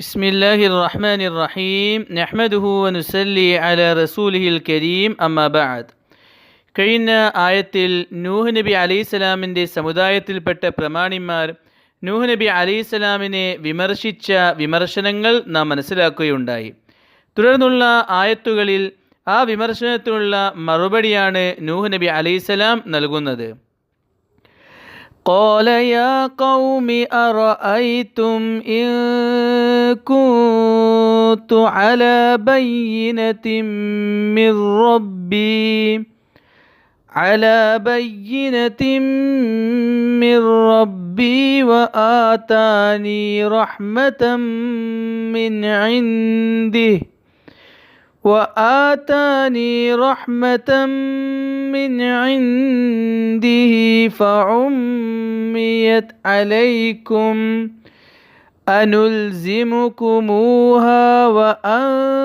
بسم الله الرحمن الرحيم نحمده ونسلي على رسوله الكريم أما بعد കഴിഞ്ഞ ആയത്തിൽ നൂഹ് നബി അലൈഹിസ്സലാമിൻ്റെ സമുദായത്തിൽപ്പെട്ട പ്രമാണിമാർ നൂഹ് നബി അലൈഹിസ്സലാമിനെ വിമർശിച്ച വിമർശനങ്ങൾ നാം മനസ്സിലാക്കുകയുണ്ടായി തുടർന്നുള്ള ആയത്തുകളിൽ ആ വിമർശനത്തിനുള്ള മറുപടിയാണ് നൂഹ് നബി അലൈഹിസ്സലാം നൽകുന്നത് قال يا قوم أرأيتم إن كنت على بينة من ربي؟ على بينة من ربي وآتاني رحمة من عنده. وآتاني رحمة من عنده فعميت عليكم أنلزمكموها وأنتم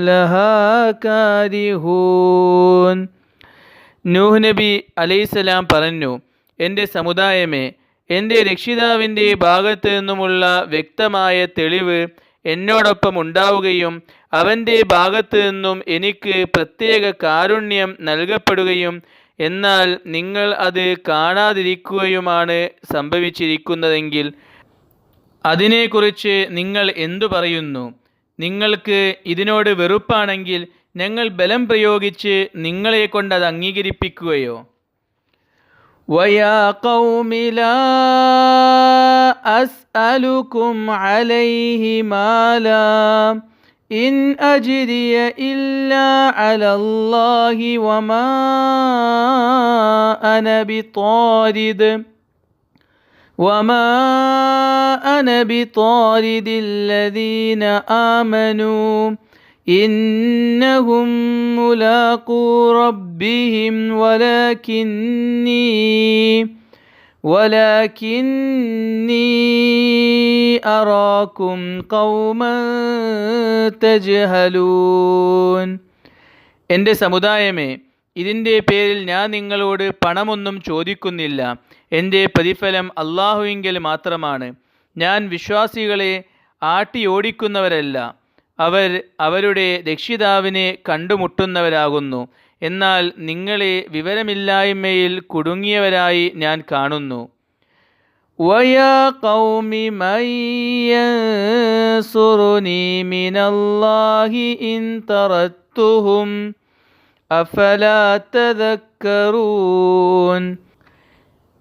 لها كارهون നൂഹ് നബി അലൈസലാം പറഞ്ഞു എൻ്റെ സമുദായമേ എൻ്റെ രക്ഷിതാവിൻ്റെ ഭാഗത്തു നിന്നുമുള്ള വ്യക്തമായ തെളിവ് എന്നോടൊപ്പം ഉണ്ടാവുകയും അവൻ്റെ ഭാഗത്തു നിന്നും എനിക്ക് പ്രത്യേക കാരുണ്യം നൽകപ്പെടുകയും എന്നാൽ നിങ്ങൾ അത് കാണാതിരിക്കുകയുമാണ് സംഭവിച്ചിരിക്കുന്നതെങ്കിൽ അതിനെക്കുറിച്ച് നിങ്ങൾ എന്തു പറയുന്നു നിങ്ങൾക്ക് ഇതിനോട് വെറുപ്പാണെങ്കിൽ ഞങ്ങൾ ബലം പ്രയോഗിച്ച് നിങ്ങളെ കൊണ്ട് അത് അംഗീകരിപ്പിക്കുകയോ ويا قوم لا أسألكم عليه مالا إن أجري إلا على الله وما أنا بطارد. وما أنا بطارد الذين آمنوا. إنهم ملاقو ربهم ولكني ولكني അറാക്കും കൗമ തജഹലൂൻ എന്റെ സമുദായമേ ഇതിന്റെ പേരിൽ ഞാൻ നിങ്ങളോട് പണമൊന്നും ചോദിക്കുന്നില്ല. എന്റെ പ്രതിഫലം അള്ളാഹുവിങ്കൽ മാത്രമാണ്. ഞാൻ വിശ്വാസികളെ ആട്ടിയോടിക്കുന്നവരല്ല. അവർ അവരുടെ രക്ഷിതാവിനെ കണ്ടുമുട്ടുന്നവരാകുന്നു. എന്നാൽ നിങ്ങളെ വിവരമില്ലായ്മയിൽ കുടുങ്ങിയവരായി ഞാൻ കാണുന്നു. ويا قوم من ينصرني من الله إن تردتهم أفلا تذكرون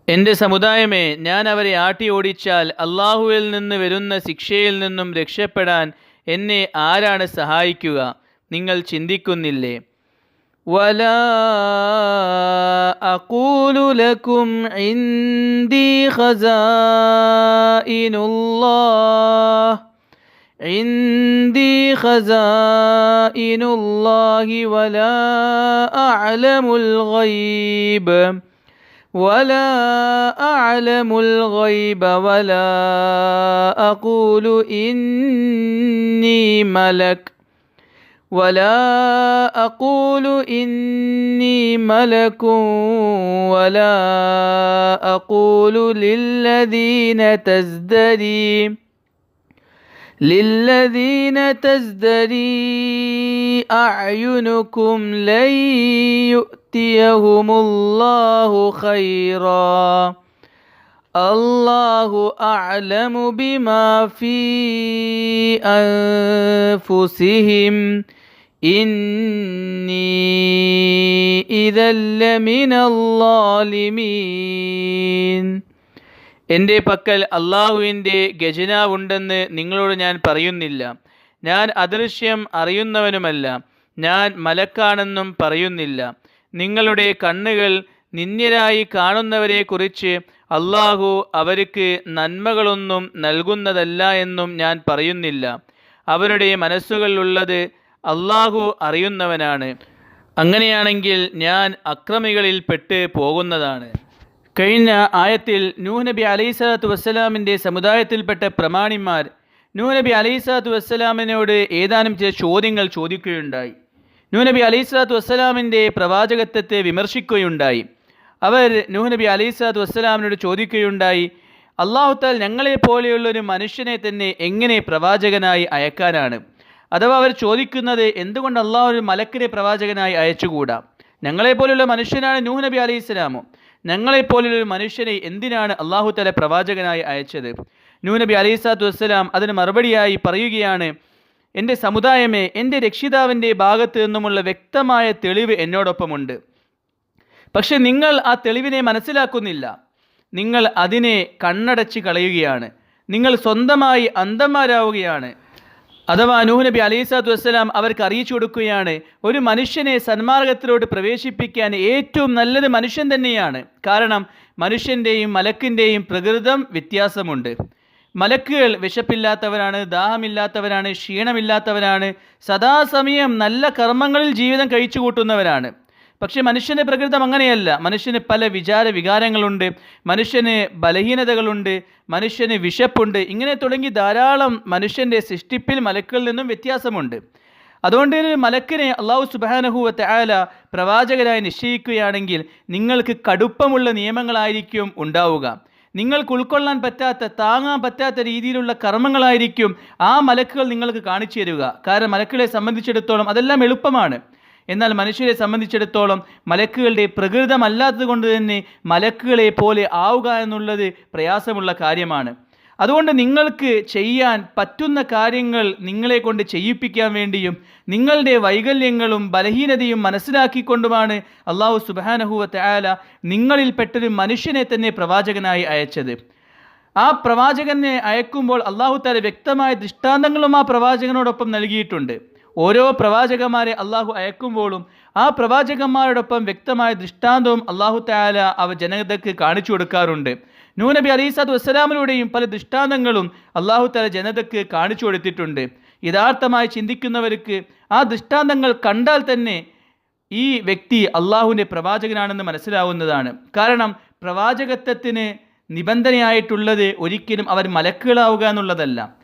എൻ്റെ സമുദായമേ ഞാൻ അവരെ ആട്ടി ഓടിച്ചാൽ അള്ളാഹുവിൽ നിന്ന് വരുന്ന ശിക്ഷയിൽ നിന്നും രക്ഷപ്പെടാൻ എന്നെ ആരാണ് സഹായിക്കുക നിങ്ങൾ ചിന്തിക്കുന്നില്ലേ ولا أقول لكم عندي خزائن الله. عندي خزائن الله ولا أعلم الغيب. ولا أعلم الغيب ولا أقول إني ملك. ولا أقول إني ملك ولا أقول للذين تزدري للذين تزدري أعينكم لن يؤتيهم الله خيرا. الله أعلم بما في أنفسهم. إني إذا لمن الظالمين എൻ്റെ പക്കൽ അള്ളാഹുവിൻ്റെ ഖജനാവുണ്ടെന്ന് നിങ്ങളോട് ഞാൻ പറയുന്നില്ല ഞാൻ അദൃശ്യം അറിയുന്നവനുമല്ല ഞാൻ മലക്കാണെന്നും പറയുന്നില്ല നിങ്ങളുടെ കണ്ണുകൾ നിന്യരായി കാണുന്നവരെക്കുറിച്ച് അള്ളാഹു അവർക്ക് നന്മകളൊന്നും നൽകുന്നതല്ല എന്നും ഞാൻ പറയുന്നില്ല അവരുടെ മനസ്സുകളിലുള്ളത് അള്ളാഹു അറിയുന്നവനാണ്. അങ്ങനെയാണെങ്കിൽ ഞാൻ അക്രമികളിൽ പെട്ട് പോകുന്നതാണ്. കഴിഞ്ഞ ആയത്തിൽ നൂഹ് നബി സ്വലാത്തു വസ്സലാമിന്റെ സമുദായത്തിൽപ്പെട്ട പ്രമാണിമാർ നൂഹ് നബി സ്വലാത്തു വസ്സലാമിനോട് ഏതാനും ചില ചോദ്യങ്ങൾ ചോദിക്കുകയുണ്ടായി. നൂഹ് നബി സ്വലാത്തു വസ്സലാമിന്റെ പ്രവാചകത്വത്തെ വിമർശിക്കുകയുണ്ടായി. അവർ നൂഹ് നബി സ്വലാത്തു വസ്സലാമിനോട് ചോദിക്കുകയുണ്ടായി അള്ളാഹുത്താൽ ഞങ്ങളെ പോലെയുള്ള ഒരു മനുഷ്യനെ തന്നെ എങ്ങനെ പ്രവാചകനായി അയക്കാനാണ്? അഥവാ അവർ ചോദിക്കുന്നത് എന്തുകൊണ്ട് അള്ളാഹു ഒരു മലക്കിനെ പ്രവാചകനായി അയച്ചുകൂടാ? ഞങ്ങളെപ്പോലുള്ള മനുഷ്യനാണ് നൂഹ് നബി അലൈഹി സ്വലാമോ. ഞങ്ങളെപ്പോലുള്ള ഒരു മനുഷ്യനെ എന്തിനാണ് അള്ളാഹു തല പ്രവാചകനായി അയച്ചത്? നൂഹ് നബി അലൈഹി സ്വലാത്തു വസ്സലാം അതിന് മറുപടിയായി പറയുകയാണ് എന്റെ സമുദായമേ എന്റെ രക്ഷിതാവിന്റെ ഭാഗത്ത് നിന്നുമുള്ള വ്യക്തമായ തെളിവ് എന്നോടൊപ്പമുണ്ട്. പക്ഷെ നിങ്ങൾ ആ തെളിവിനെ മനസ്സിലാക്കുന്നില്ല. നിങ്ങൾ അതിനെ കണ്ണടച്ച് കളയുകയാണ്. നിങ്ങൾ സ്വന്തമായി അന്ധന്മാരാവുകയാണ്. അഥവാ നൂഹ് നബി അലൈഹി സ്വലാത്തു വസ്സലാം അവർക്ക് അറിയിച്ചു കൊടുക്കുകയാണ് ഒരു മനുഷ്യനെ സന്മാർഗത്തിലോട്ട് പ്രവേശിപ്പിക്കാൻ ഏറ്റവും നല്ലത് മനുഷ്യൻ തന്നെയാണ്. കാരണം മനുഷ്യന്റെയും മലക്കിന്റെയും പ്രകൃതം വ്യത്യാസമുണ്ട്. മലക്കുകൾ വിശപ്പില്ലാത്തവരാണ് ദാഹമില്ലാത്തവരാണ് ക്ഷീണമില്ലാത്തവരാണ് സദാസമയം നല്ല കർമ്മങ്ങളിൽ ജീവിതം കഴിച്ചു കൂട്ടുന്നവരാണ് പക്ഷേ മനുഷ്യന്റെ പ്രകൃതം അങ്ങനെയല്ല. മനുഷ്യന് പല വിചാര വികാരങ്ങളുണ്ട് മനുഷ്യന് ബലഹീനതകളുണ്ട് മനുഷ്യന് വിശപ്പുണ്ട്. ഇങ്ങനെ തുടങ്ങി ധാരാളം മനുഷ്യന്റെ സൃഷ്ടിപ്പിൽ മലക്കുകളിൽ നിന്നും വ്യത്യാസമുണ്ട്. അതുകൊണ്ട് മലക്കിനെ അള്ളാഹു സുബാനഹുവത്തെ ആല പ്രവാചകരായി നിശ്ചയിക്കുകയാണെങ്കിൽ നിങ്ങൾക്ക് കടുപ്പമുള്ള നിയമങ്ങളായിരിക്കും ഉണ്ടാവുക. നിങ്ങൾക്ക് ഉൾക്കൊള്ളാൻ പറ്റാത്ത താങ്ങാൻ പറ്റാത്ത രീതിയിലുള്ള കർമ്മങ്ങളായിരിക്കും ആ മലക്കുകൾ നിങ്ങൾക്ക് കാണിച്ചു തരിക. കാരണം മലക്കുകളെ സംബന്ധിച്ചിടത്തോളം അതെല്ലാം എളുപ്പമാണ്. എന്നാൽ മനുഷ്യരെ സംബന്ധിച്ചിടത്തോളം മലക്കുകളുടെ പ്രകൃതമല്ലാത്തത് കൊണ്ട് തന്നെ മലക്കുകളെ പോലെ ആവുക എന്നുള്ളത് പ്രയാസമുള്ള കാര്യമാണ്. അതുകൊണ്ട് നിങ്ങൾക്ക് ചെയ്യാൻ പറ്റുന്ന കാര്യങ്ങൾ നിങ്ങളെ കൊണ്ട് ചെയ്യിപ്പിക്കാൻ വേണ്ടിയും നിങ്ങളുടെ വൈകല്യങ്ങളും ബലഹീനതയും മനസ്സിലാക്കിക്കൊണ്ടുമാണ് അള്ളാഹു സുബാനഹുവ നിങ്ങളിൽ നിങ്ങളിൽപ്പെട്ടൊരു മനുഷ്യനെ തന്നെ പ്രവാചകനായി അയച്ചത്. ആ പ്രവാചകനെ അയക്കുമ്പോൾ അള്ളാഹു താല വ്യക്തമായ ദൃഷ്ടാന്തങ്ങളും ആ പ്രവാചകനോടൊപ്പം നൽകിയിട്ടുണ്ട്. ഓരോ പ്രവാചകന്മാരെ അള്ളാഹു അയക്കുമ്പോഴും ആ പ്രവാചകന്മാരോടൊപ്പം വ്യക്തമായ ദൃഷ്ടാന്തവും അള്ളാഹു താല അവ ജനതയ്ക്ക് കാണിച്ചു കൊടുക്കാറുണ്ട്. നൂനബി അലീസാദ് വസ്സലാമിലൂടെയും പല ദൃഷ്ടാന്തങ്ങളും അള്ളാഹു താല ജനതയ്ക്ക് കാണിച്ചു കൊടുത്തിട്ടുണ്ട്. യഥാർത്ഥമായി ചിന്തിക്കുന്നവർക്ക് ആ ദൃഷ്ടാന്തങ്ങൾ കണ്ടാൽ തന്നെ ഈ വ്യക്തി അള്ളാഹുവിന്റെ പ്രവാചകനാണെന്ന് മനസ്സിലാവുന്നതാണ്. കാരണം പ്രവാചകത്വത്തിന് നിബന്ധനയായിട്ടുള്ളത് ഒരിക്കലും അവർ മലക്കുകളാവുക എന്നുള്ളതല്ല.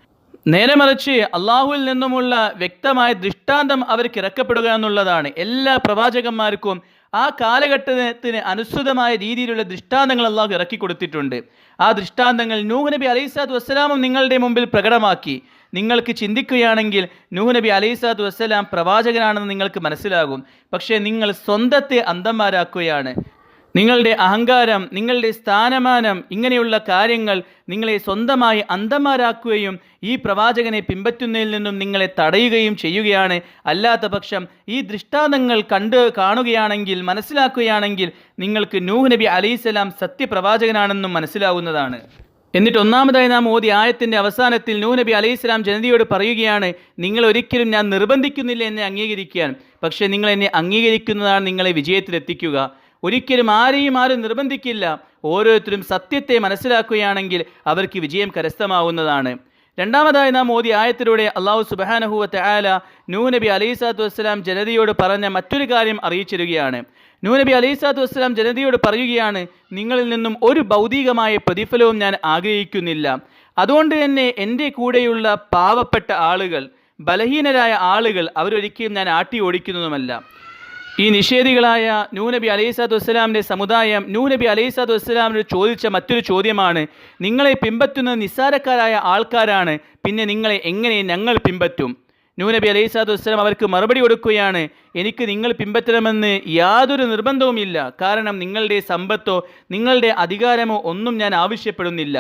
നേരെ മറിച്ച് അള്ളാഹുവിൽ നിന്നുമുള്ള വ്യക്തമായ ദൃഷ്ടാന്തം അവർക്ക് ഇറക്കപ്പെടുക എന്നുള്ളതാണ്. എല്ലാ പ്രവാചകന്മാർക്കും ആ കാലഘട്ടത്തിന് അനുസൃതമായ രീതിയിലുള്ള ദൃഷ്ടാന്തങ്ങൾ അള്ളാഹു ഇറക്കി കൊടുത്തിട്ടുണ്ട്. ആ ദൃഷ്ടാന്തങ്ങൾ നൂഹ് നബി അലൈഹിസ്സാദ് വസ്സലാമും നിങ്ങളുടെ മുമ്പിൽ പ്രകടമാക്കി. നിങ്ങൾക്ക് ചിന്തിക്കുകയാണെങ്കിൽ നൂഹ് നബി അലൈഹിസ്സാദ് വസ്സലാം പ്രവാചകനാണെന്ന് നിങ്ങൾക്ക് മനസ്സിലാകും. പക്ഷേ നിങ്ങൾ സ്വന്തത്തെ അന്ധന്മാരാക്കുകയാണ്. നിങ്ങളുടെ അഹങ്കാരം നിങ്ങളുടെ സ്ഥാനമാനം ഇങ്ങനെയുള്ള കാര്യങ്ങൾ നിങ്ങളെ സ്വന്തമായി അന്ധന്മാരാക്കുകയും ഈ പ്രവാചകനെ പിൻപറ്റുന്നതിൽ നിന്നും നിങ്ങളെ തടയുകയും ചെയ്യുകയാണ്. അല്ലാത്ത പക്ഷം ഈ ദൃഷ്ടാന്തങ്ങൾ കണ്ട് കാണുകയാണെങ്കിൽ മനസ്സിലാക്കുകയാണെങ്കിൽ നിങ്ങൾക്ക് നൂഹ് നബി അലൈസലാം സത്യപ്രവാചകനാണെന്നും മനസ്സിലാവുന്നതാണ്. എന്നിട്ട് ഒന്നാമതായി നാം ഓതി ആയത്തിന്റെ അവസാനത്തിൽ നൂഹ് നബി അലൈഹി സ്വലാം ജനതയോട് പറയുകയാണ് നിങ്ങൾ ഒരിക്കലും ഞാൻ നിർബന്ധിക്കുന്നില്ല എന്നെ അംഗീകരിക്കാൻ. പക്ഷേ നിങ്ങൾ എന്നെ അംഗീകരിക്കുന്നതാണ് നിങ്ങളെ വിജയത്തിലെത്തിക്കുക. ഒരിക്കലും ആരെയും ആരും നിർബന്ധിക്കില്ല. ഓരോരുത്തരും സത്യത്തെ മനസ്സിലാക്കുകയാണെങ്കിൽ അവർക്ക് വിജയം കരസ്ഥമാവുന്നതാണ്. രണ്ടാമതായി നാം ഓതി ആയത്തിലൂടെ അള്ളാഹു സുബാനഹുവത്തെ ആല നൂനബി അലൈസാത്തു വസ്സലാം ജനതയോട് പറഞ്ഞ മറ്റൊരു കാര്യം അറിയിച്ചിരുകയാണ്. നൂനബി അലൈസാത്തു വസ്സലാം ജനതയോട് പറയുകയാണ് നിങ്ങളിൽ നിന്നും ഒരു ഭൗതികമായ പ്രതിഫലവും ഞാൻ ആഗ്രഹിക്കുന്നില്ല. അതുകൊണ്ട് തന്നെ എന്റെ കൂടെയുള്ള പാവപ്പെട്ട ആളുകൾ ബലഹീനരായ ആളുകൾ അവരൊരിക്കലും ഞാൻ ആട്ടി ഓടിക്കുന്നതുമല്ല. ഈ നിഷേധികളായ നൂനബി അലൈസാദ് വസ്സലാമിന്റെ സമുദായം നൂനബി അലൈസാദ് വസ്സലാമിനോട് ചോദിച്ച മറ്റൊരു ചോദ്യമാണ് നിങ്ങളെ പിമ്പറ്റുന്ന നിസ്സാരക്കാരായ ആൾക്കാരാണ് പിന്നെ നിങ്ങളെ എങ്ങനെ ഞങ്ങൾ പിമ്പറ്റും നൂനബി അലൈസാദ് വസ്സലാം അവർക്ക് മറുപടി കൊടുക്കുകയാണ് എനിക്ക് നിങ്ങൾ പിമ്പറ്റണമെന്ന് യാതൊരു നിർബന്ധവുമില്ല കാരണം നിങ്ങളുടെ സമ്പത്തോ നിങ്ങളുടെ അധികാരമോ ഒന്നും ഞാൻ ആവശ്യപ്പെടുന്നില്ല.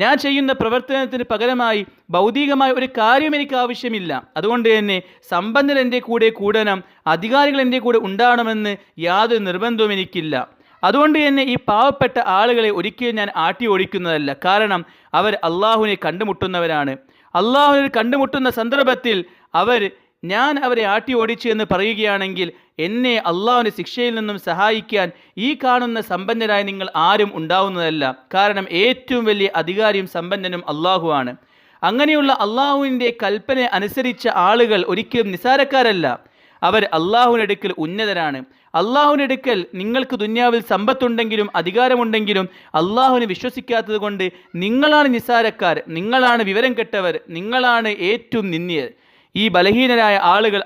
ഞാൻ ചെയ്യുന്ന പ്രവർത്തനത്തിന് പകരമായി ഭൗതികമായ ഒരു കാര്യം എനിക്ക് ആവശ്യമില്ല. അതുകൊണ്ട് തന്നെ സമ്പന്നർ എന്റെ കൂടെ കൂടണം അധികാരികൾ എന്റെ കൂടെ ഉണ്ടാകണമെന്ന് യാതൊരു നിർബന്ധവും എനിക്കില്ല. അതുകൊണ്ട് തന്നെ ഈ പാവപ്പെട്ട ആളുകളെ ഒരിക്കലും ഞാൻ ആട്ടി ഓടിക്കുന്നതല്ല. കാരണം അവർ അള്ളാഹുവിനെ കണ്ടുമുട്ടുന്നവരാണ്. അള്ളാഹുവിനെ കണ്ടുമുട്ടുന്ന സന്ദർഭത്തിൽ അവർ ഞാൻ അവരെ ആട്ടി ഓടിച്ചു എന്ന് പറയുകയാണെങ്കിൽ എന്നെ അള്ളാഹുവിന്റെ ശിക്ഷയിൽ നിന്നും സഹായിക്കാൻ ഈ കാണുന്ന സമ്പന്നരായ നിങ്ങൾ ആരും ഉണ്ടാവുന്നതല്ല. കാരണം ഏറ്റവും വലിയ അധികാരിയും സമ്പന്നനും അള്ളാഹുവാണ് അങ്ങനെയുള്ള അള്ളാഹുവിന്റെ കൽപ്പന അനുസരിച്ച ആളുകൾ ഒരിക്കലും നിസാരക്കാരല്ല. അവർ അള്ളാഹുവിനടുക്കൽ ഉന്നതരാണ്. അള്ളാഹുവിനടുക്കൽ നിങ്ങൾക്ക് ദുന്യാവിൽ സമ്പത്തുണ്ടെങ്കിലും അധികാരമുണ്ടെങ്കിലും അള്ളാഹുവിനെ വിശ്വസിക്കാത്തത് കൊണ്ട് നിങ്ങളാണ് നിസാരക്കാർ നിങ്ങളാണ് വിവരം കെട്ടവർ നിങ്ങളാണ് ഏറ്റവും നിന്ദ്യർ. ഈ ബലഹീനരായ ആളുകൾ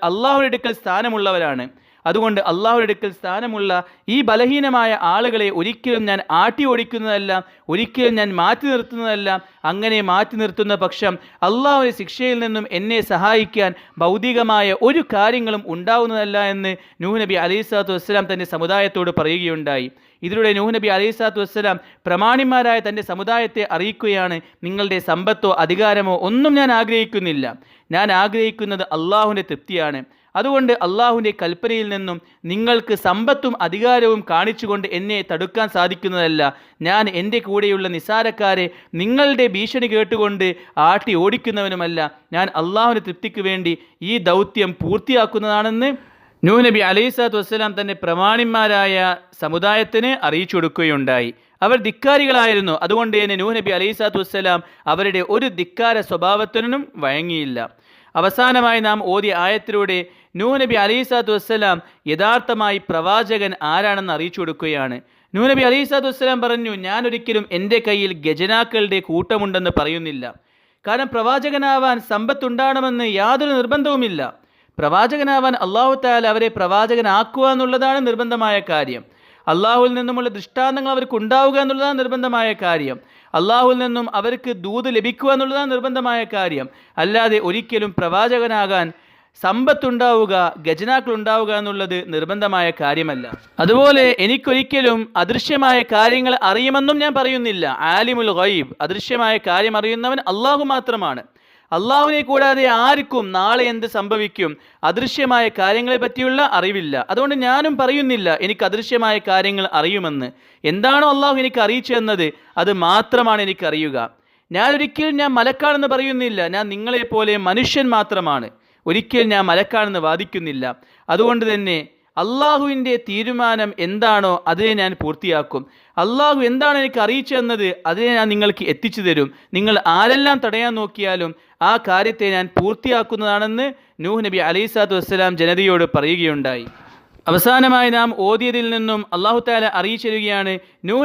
അടുക്കൽ സ്ഥാനമുള്ളവരാണ്. അതുകൊണ്ട് അള്ളാഹുയുടെ അടുക്കൽ സ്ഥാനമുള്ള ഈ ബലഹീനമായ ആളുകളെ ഒരിക്കലും ഞാൻ ആട്ടി ഓടിക്കുന്നതല്ല ഒരിക്കലും ഞാൻ മാറ്റി നിർത്തുന്നതല്ല. അങ്ങനെ മാറ്റി നിർത്തുന്ന പക്ഷം അള്ളാഹുവിന്റെ ശിക്ഷയിൽ നിന്നും എന്നെ സഹായിക്കാൻ ഭൗതികമായ ഒരു കാര്യങ്ങളും ഉണ്ടാവുന്നതല്ല എന്ന് നൂഹ് നബി അലൈഹി സ്വലാത്തു വസ്സലാം തന്റെ സമുദായത്തോട് പറയുകയുണ്ടായി. ഇതിലൂടെ നൂഹ് നബി അലൈഹി സ്വലാത്തു വസ്സലാം പ്രമാണിമാരായ തന്റെ സമുദായത്തെ അറിയിക്കുകയാണ് നിങ്ങളുടെ സമ്പത്തോ അധികാരമോ ഒന്നും ഞാൻ ആഗ്രഹിക്കുന്നില്ല. ഞാൻ ആഗ്രഹിക്കുന്നത് അള്ളാഹുവിന്റെ തൃപ്തിയാണ്. അതുകൊണ്ട് അള്ളാഹുവിന്റെ കൽപ്പനയിൽ നിന്നും നിങ്ങൾക്ക് സമ്പത്തും അധികാരവും കാണിച്ചുകൊണ്ട് എന്നെ തടുക്കാൻ സാധിക്കുന്നതല്ല. ഞാൻ എന്റെ കൂടെയുള്ള നിസാരക്കാരെ നിങ്ങളുടെ ഭീഷണി കേട്ടുകൊണ്ട് ആട്ടി ഓടിക്കുന്നവനുമല്ല. ഞാൻ അള്ളാഹുവിന്റെ തൃപ്തിക്ക് വേണ്ടി ഈ ദൗത്യം പൂർത്തിയാക്കുന്നതാണെന്ന് നൂ നബി അലൈസാത്തു വസ്സലാം തന്റെ പ്രമാണിന്മാരായ സമുദായത്തിന് അറിയിച്ചു കൊടുക്കുകയുണ്ടായി. അവർ ധിക്കാരികളായിരുന്നു. അതുകൊണ്ട് തന്നെ നൂ നബി അലൈസാത്തു വസ്സലാം അവരുടെ ഒരു ധിക്കാര സ്വഭാവത്തിനും വഴങ്ങിയില്ല. അവസാനമായി നാം ഓതിയ ആയത്തിലൂടെ നൂ നബി അലൈഹിസ്ലാത്തു വസ്സലാം യഥാർത്ഥമായി പ്രവാചകൻ ആരാണെന്ന് അറിയിച്ചു കൊടുക്കുകയാണ്. നൂ നബി അലൈഹിസ്ലാത്തു വസ്സലാം പറഞ്ഞു ഞാൻ ഒരിക്കലും എന്റെ കയ്യിൽ ഗജനാക്കളുടെ കൂട്ടമുണ്ടെന്ന് പറയുന്നില്ല. കാരണം പ്രവാചകനാവാൻ സമ്പത്തുണ്ടാകണമെന്ന് യാതൊരു നിർബന്ധവുമില്ല. പ്രവാചകനാവാൻ അള്ളാഹു താല അവരെ പ്രവാചകനാക്കുക എന്നുള്ളതാണ് നിർബന്ധമായ കാര്യം. അള്ളാഹുവിൽ നിന്നുമുള്ള ദൃഷ്ടാന്തങ്ങൾ അവർക്ക് ഉണ്ടാവുക എന്നുള്ളതാണ് നിർബന്ധമായ കാര്യം. അള്ളാഹുവിൽ നിന്നും അവർക്ക് ദൂത് ലഭിക്കുക എന്നുള്ളതാണ് നിർബന്ധമായ കാര്യം. അല്ലാതെ ഒരിക്കലും പ്രവാചകനാകാൻ സമ്പത്തുണ്ടാവുക ഗജനാക്കൾ ഉണ്ടാവുക എന്നുള്ളത് നിർബന്ധമായ കാര്യമല്ല. അതുപോലെ എനിക്കൊരിക്കലും അദൃശ്യമായ കാര്യങ്ങൾ അറിയുമെന്നും ഞാൻ പറയുന്നില്ല. ആലിമുൽ ഗൈബ് അദൃശ്യമായ കാര്യം അറിയുന്നവൻ അള്ളാഹു മാത്രമാണ്. അള്ളാഹുവിനെ കൂടാതെ ആർക്കും നാളെ എന്ത് സംഭവിക്കും അദൃശ്യമായ കാര്യങ്ങളെ പറ്റിയുള്ള അറിവില്ല. അതുകൊണ്ട് ഞാനും പറയുന്നില്ല എനിക്ക് അദൃശ്യമായ കാര്യങ്ങൾ അറിയുമെന്ന്. എന്താണോ അള്ളാഹു എനിക്ക് അറിയിച്ചു തന്നത് അത് മാത്രമാണ് എനിക്കറിയുക. ഞാൻ ഒരിക്കലും ഞാൻ മലക്കാണെന്ന് പറയുന്നില്ല ഞാൻ നിങ്ങളെപ്പോലെ മനുഷ്യൻ മാത്രമാണ്. ഒരിക്കലും ഞാൻ മലക്കാണെന്ന് വാദിക്കുന്നില്ല. അതുകൊണ്ട് തന്നെ അള്ളാഹുവിന്റെ തീരുമാനം എന്താണോ അതിനെ ഞാൻ പൂർത്തിയാക്കും. അള്ളാഹു എന്താണ് എനിക്ക് അറിയിച്ചു തന്നത് അതിനെ ഞാൻ നിങ്ങൾക്ക് എത്തിച്ചു തരും. നിങ്ങൾ ആരെല്ലാം തടയാൻ നോക്കിയാലും ആ കാര്യത്തെ ഞാൻ പൂർത്തിയാക്കുന്നതാണെന്ന് നൂഹ് നബി അലൈസാത്തു വസ്സലാം ജനതയോട് പറയുകയുണ്ടായി. അവസാനമായി നാം ഓതിയതിൽ നിന്നും അള്ളാഹു താല അറിയിച്ചിരുകയാണ്.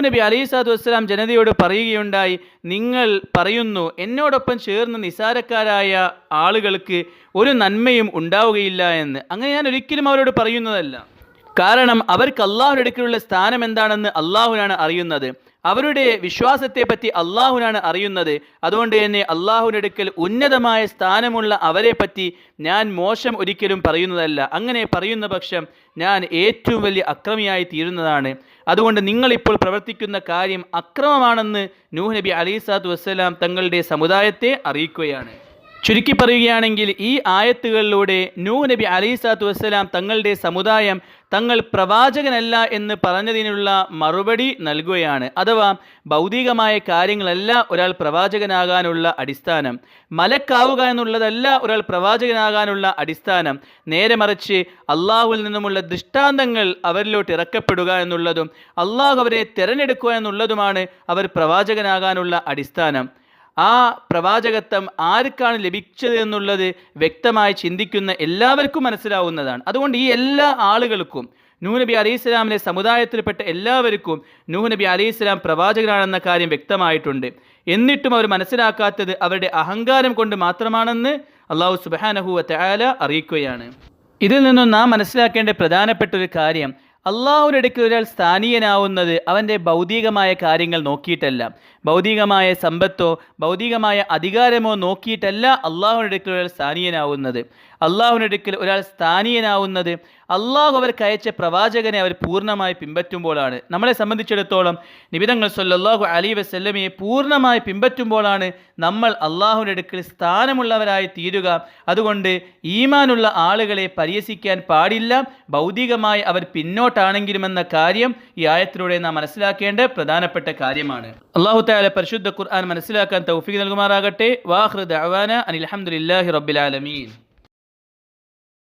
നബി അലൈസാത്തു വസ്സലാം ജനതയോട് പറയുകയുണ്ടായി നിങ്ങൾ പറയുന്നു എന്നോടൊപ്പം ചേർന്ന് നിസാരക്കാരായ ആളുകൾക്ക് ഒരു നന്മയും ഉണ്ടാവുകയില്ല എന്ന്. അങ്ങനെ ഞാൻ ഒരിക്കലും അവരോട് പറയുന്നതല്ല. കാരണം അവർക്ക് അള്ളാഹുവിന്റെ അടുക്കലുള്ള സ്ഥാനം എന്താണെന്ന് അള്ളാഹുവിനാണ് അറിയുന്നത്. അവരുടെ വിശ്വാസത്തെ പറ്റി അള്ളാഹുനാണ് അറിയുന്നത്. അതുകൊണ്ട് തന്നെ അടുക്കൽ ഉന്നതമായ സ്ഥാനമുള്ള അവരെ പറ്റി ഞാൻ മോശം ഒരിക്കലും പറയുന്നതല്ല. അങ്ങനെ പറയുന്ന പക്ഷം ഞാൻ ഏറ്റവും വലിയ അക്രമിയായി തീരുന്നതാണ്. അതുകൊണ്ട് നിങ്ങളിപ്പോൾ പ്രവർത്തിക്കുന്ന കാര്യം അക്രമമാണെന്ന് നൂഹ് നബി അലൈസാദ് വസ്സലാം തങ്ങളുടെ സമുദായത്തെ അറിയിക്കുകയാണ്. ചുരുക്കി പറയുകയാണെങ്കിൽ ഈ ആയത്തുകളിലൂടെ നൂ നബി അലൈസാത്തു വസ്സലാം തങ്ങളുടെ സമുദായം തങ്ങൾ പ്രവാചകനല്ല എന്ന് പറഞ്ഞതിനുള്ള മറുപടി നൽകുകയാണ്. അഥവാ ഭൗതികമായ കാര്യങ്ങളല്ല ഒരാൾ പ്രവാചകനാകാനുള്ള അടിസ്ഥാനം. മലക്കാവുക എന്നുള്ളതല്ല ഒരാൾ പ്രവാചകനാകാനുള്ള അടിസ്ഥാനം. നേരെ മറിച്ച് അള്ളാഹുവിൽ നിന്നുമുള്ള ദൃഷ്ടാന്തങ്ങൾ അവരിലോട്ട് ഇറക്കപ്പെടുക എന്നുള്ളതും അള്ളാഹു അവരെ തിരഞ്ഞെടുക്കുക എന്നുള്ളതുമാണ് അവർ പ്രവാചകനാകാനുള്ള അടിസ്ഥാനം. ആ പ്രവാചകത്വം ആർക്കാണ് ലഭിച്ചത് എന്നുള്ളത് വ്യക്തമായി ചിന്തിക്കുന്ന എല്ലാവർക്കും മനസ്സിലാവുന്നതാണ്. അതുകൊണ്ട് ഈ എല്ലാ ആളുകൾക്കും നൂഹ് നബി അലൈഹി സമുദായത്തിൽപ്പെട്ട എല്ലാവർക്കും നൂഹ് നബി അലൈഹി പ്രവാചകനാണെന്ന കാര്യം വ്യക്തമായിട്ടുണ്ട്. എന്നിട്ടും അവർ മനസ്സിലാക്കാത്തത് അവരുടെ അഹങ്കാരം കൊണ്ട് മാത്രമാണെന്ന് അള്ളാഹു സുബാനഹുവ തയാല അറിയിക്കുകയാണ്. ഇതിൽ നിന്നും നാം മനസ്സിലാക്കേണ്ട പ്രധാനപ്പെട്ട ഒരു കാര്യം അള്ളാഹുവിന്റെ അടുക്കൽ ഒരാൾ സ്ഥാനീയനാവുന്നത് അവന്റെ ഭൗതികമായ കാര്യങ്ങൾ നോക്കിയിട്ടല്ല. ഭൗതികമായ സമ്പത്തോ ഭൗതികമായ അധികാരമോ നോക്കിയിട്ടല്ല അള്ളാഹുവിന്റെ അടുക്കൽ ഒരാൾ സ്ഥാനീയനാവുന്നത്. അള്ളാഹുവിന്റെ അടുക്കൽ ഒരാൾ സ്ഥാനീയനാവുന്നത് അള്ളാഹു അവർക്ക് അയച്ച പ്രവാചകനെ അവർ പൂർണമായി പിൻപറ്റുമ്പോഴാണ്. നമ്മളെ സംബന്ധിച്ചിടത്തോളം നിബിതങ്ങൾ സല്ലല്ലാഹു അലി വസല്ലമയെ പൂർണമായി പിൻപറ്റുമ്പോഴാണ് നമ്മൾ അള്ളാഹുവിനടുക്കൽ സ്ഥാനമുള്ളവരായി തീരുക. അതുകൊണ്ട് ഈമാനുള്ള ആളുകളെ പരിഹസിക്കാൻ പാടില്ല. ഭൗതികമായി അവർ പിന്നോട്ടാണെങ്കിലും എന്ന കാര്യം ഈ ആയത്തിലൂടെ നാം മനസ്സിലാക്കേണ്ട പ്രധാനപ്പെട്ട കാര്യമാണ്. അള്ളാഹു താല പരിശുദ്ധ ഖുർആൻ മനസ്സിലാക്കാൻ തൗഫീഖ് നൽകുമാറാകട്ടെ. വാഹൃദ് അവാന അനിൽ അഹമ്മദ് റബ്ബിൽ ആലമീൻ.